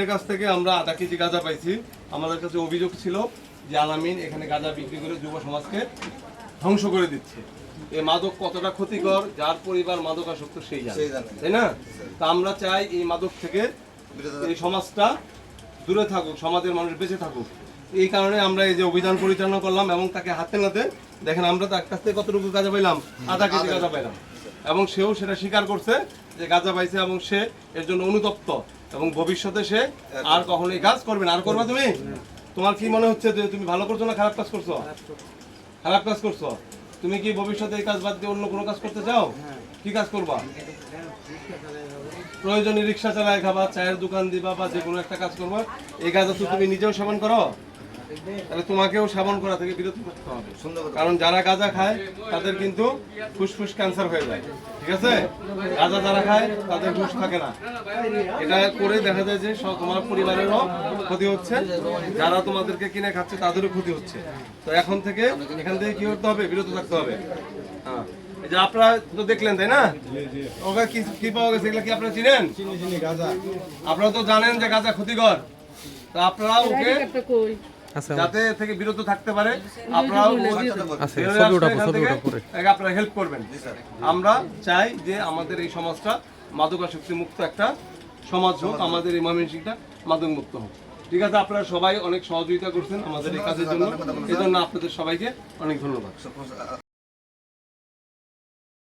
এর কাছ থেকে আমরা আধা কেজি গাঁজা পাইছি। আমাদের কাছে অভিযোগ ছিল যে আলামিন এখানে গাঁজা বিক্রি করে যুব সমাজকে ধ্বংস করে দিচ্ছে। এই মাদক কতটা ক্ষতিকর যার পরিবার মাদক আসক্ত সেই জানে। সেই জানে। তাই না? তা আমরা চাই এই মাদক থেকে এই সমাজটা দূরে থাকুক সমাজের মানুষ বেঁচে থাকুক। এই কারণে আমরা এই যে অভিযান পরিচালনা করলাম এবং তাকে হাতে নাতে দেখেন আমরা তার কাছ থেকে কতটুকু গাঁজা পাইলাম? আধা কেজি গাঁজা পাইলাম। এবং সেও সেটা স্বীকার করছে যে গাঁজা পাইছে এবং সে এর জন্য অনুতপ্ত। এবং ভবিষ্যতে সে আর কখনো এই কাজ করবে না। আর করবা তুমি? তোমার কি মনে হচ্ছে যে তুমি ভালো করছ না খারাপ কাজ করছ? খারাপ কাজ করছ? তুমি কি ভবিষ্যতে এই কাজ বাদ দিয়ে অন্য কোনো কাজ করতে চাও? কি কাজ করবা? প্রয়োজনে রিক্সা চালায় খাবা চায়ের দোকান দিবা বা যে কোনো একটা কাজ করবা। এই কাজ তো তুমি নিজেও সেবন করো? তাহলে তোমাকেও সেবন করা থেকে বিরত থাকতে হবে। কারণ যারা গাঁজা খায় তাদের কিন্তু ফুসফুস ক্যান্সার হয়ে যায়। ঠিক আছে? গাঁজা যারা খায় তাদের হুশ থাকে না। এটা করে দেখা যায় যে সব তোমার পরিবারেরও ক্ষতি হচ্ছে। যারা তোমাদেরকে কিনে খাচ্ছে তাদেরও ক্ষতি হচ্ছে। তো এখন থেকে এখান থেকে কি করতে হবে? বিরত থাকতে হবে। হ্যাঁ। যে আপনারা তো দেখলেন তাই না? ওকে কি কি পাওয়া গেছে? এগুলো কি আপনারা চিনেন? আপনারা তো জানেন যে গাঁজা ক্ষতিকর। তো আপনারা ওকে যাতে থেকে বিরত থাকতে পারে আপনারাও আপনারা হেল্প করবেন। আমরা চাই যে আমাদের এই সমাজটা মাদকাসক্তি মুক্ত একটা সমাজ হোক আমাদের এই ময়মনসিংটা মাদক মুক্ত হোক। ঠিক আছে আপনারা সবাই অনেক সহযোগিতা করছেন আমাদের এই কাজের জন্য। এই জন্য আপনাদের সবাইকে অনেক ধন্যবাদ।